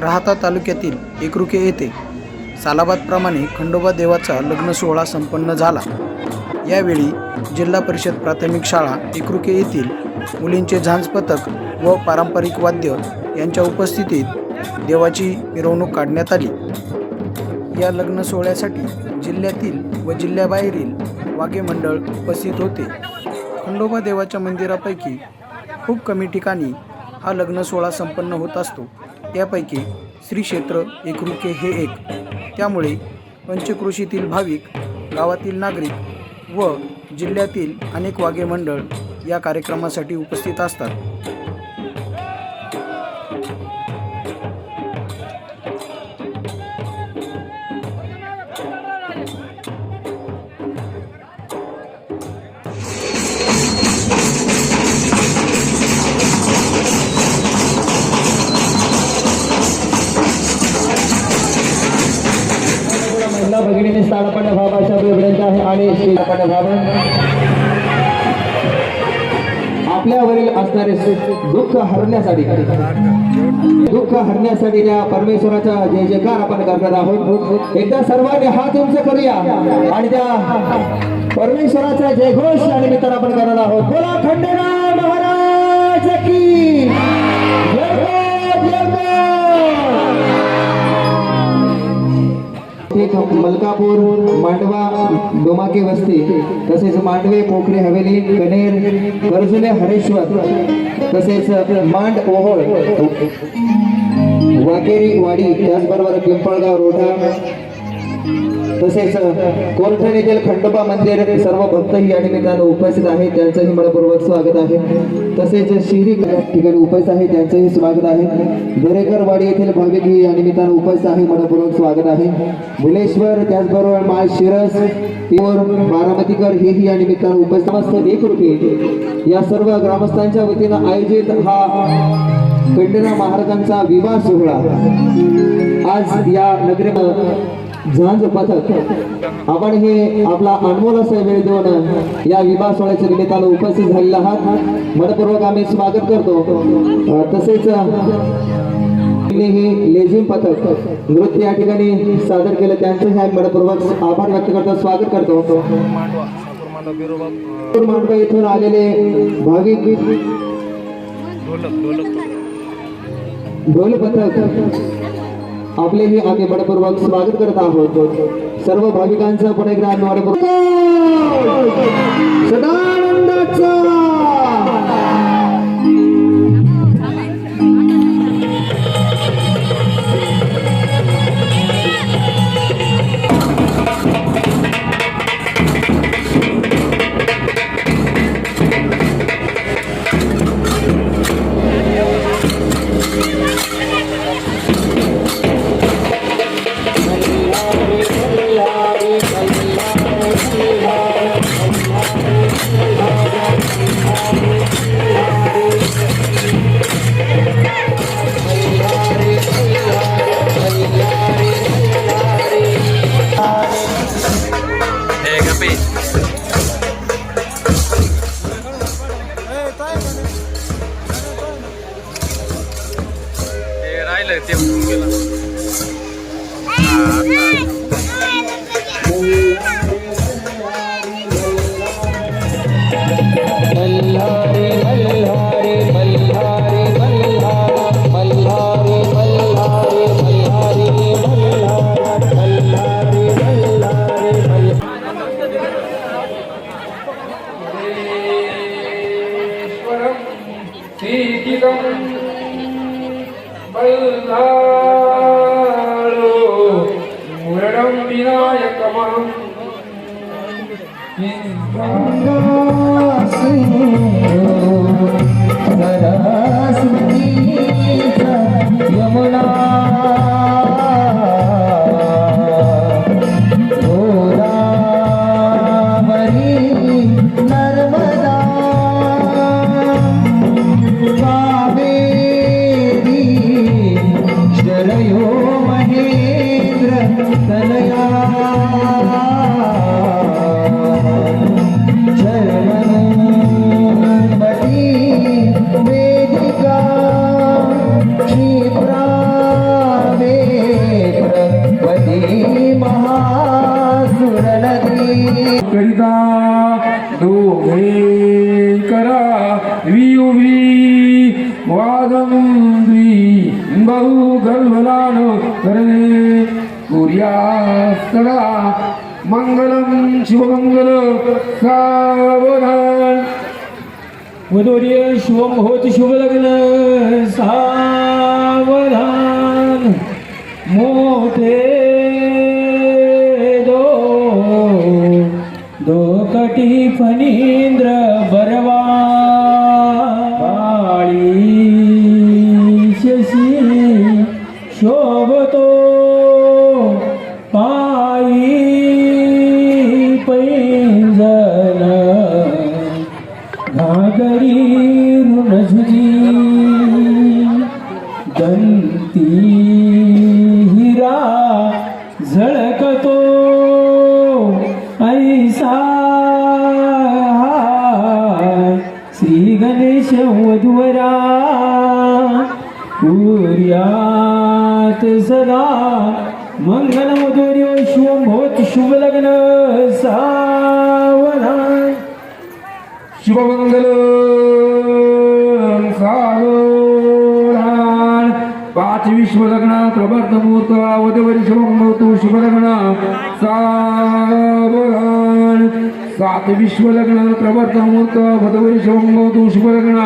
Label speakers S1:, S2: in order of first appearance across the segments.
S1: राहता तालुक्यातील एकरुके येथे सालाबादप्रमाणे खंडोबा देवाचा लग्न सोहळा संपन्न झाला. यावेळी जिल्हा परिषद प्राथमिक शाळा एकरुके येथील मुलींचे झांज पथक व पारंपरिक वाद्य यांच्या उपस्थितीत देवाची मिरवणूक काढण्यात आली. या लग्न सोहळ्यासाठी जिल्ह्यातील व जिल्ह्याबाहेरील वागे मंडळ उपस्थित होते. खंडोबा देवाच्या मंदिरापैकी खूप कमी ठिकाणी हा लग्न सोहळा संपन्न होत असतो. त्यापैकी श्री क्षेत्र एकरुके हे एक. त्यामुळे पंचक्रोशीतील भाविक गावातील नागरिक व जिल्ह्यातील अनेक वागे मंडळ या कार्यक्रमासाठी उपस्थित असतात.
S2: महिला भगिनीने साडपणे आहे. आणि श्रीपणे भाव आपल्यावरील असणारे दुःख हरण्यासाठी दुःख हरण्यासाठी त्या परमेश्वराचा जय जयकार आपण करणार आहोत. एकदा सर्वांनी हात उंच करूया. आणि त्या परमेश्वराचा जयघोष आणि निमित्तानं आपण करणार आहोत. बोला खंडेराव मलकापूर मांडवा डोमाके वस्ती तसेच मांडवे पोखरे हवेली कनेर कर्जुले हरेश्वर तसेच मांड ओहोळ वाकेरी वाडी त्याचबरोबर पिंपळगाव रोठा तसेच कोरठण येथील खंडोबा मंदिर सर्व भक्तही या निमित्तानं उपस्थित आहे त्यांचंही मनपूर्वक स्वागत आहे. तसेच शिरी ठिकाणी उपस्थित आहे त्यांचंही स्वागत आहे. दरेकरवाडी येथील भाविकही या निमित्तानं उपस्थित आहे. मनपूर्वक स्वागत आहे. भुलेश्वर त्याचबरोबर माळ शिरस पिओर बारामतीकर हेही या निमित्तानं उपस्थित एक रुपये. या सर्व ग्रामस्थांच्या वतीनं आयोजित हा खंडेराव महाराजांचा विवाह सोहळा आज या नगरीमध्ये झांज पथक. आपण हे आपला अनमोल असा वेळ देऊन या विवाह सोहळ्याच्या निमित्तानं उपस्थित झालेला आहात. मनपूर्वक आम्ही स्वागत करतो. तसेच हे लेझिम पथक नृत्य या ठिकाणी सादर केलं. त्यांचंही आम्ही मनपूर्वक आभार व्यक्त करतो स्वागत करतो. मांडवा येथून आलेले भाविक ढोल पथक. आपलेही आम्ही मनपूर्वक स्वागत करत आहोत. सर्व भाविकांचं पण एकदा आम्ही सदानंदाचा! Jiva,
S3: Malha. गल्भलान करणे सूर्यास्तरा मंगलम शिवमंगल सावधान। वधूर्य शुभम होत शुभ लग्न सावधान। मोठे दो दो कटी फणींद्र बरवा तो ऐसा श्री गणेश वधुवरा पुर्यात सदा मंगल मधुर्य शुभ शुभ लग्न सावधान शुभमंगल। శ్రీవిశ్వలగ్న ప్రభర్థమూర్త అవధవరిశవం భవతు శుభలగ్న సావరాన్
S2: సాత్ విశ్వలగ్న ప్రభర్థమూర్త భదవరిశవం భవతు శుభలగ్న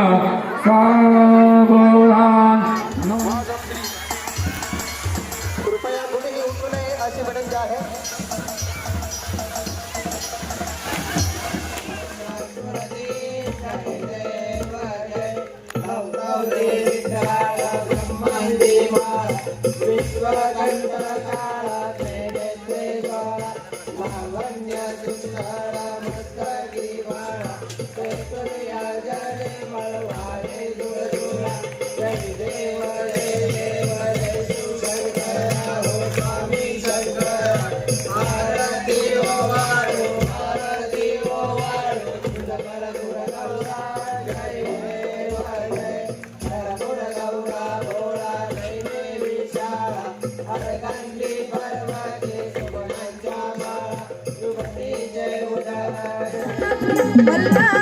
S2: సావరాన్
S4: Allah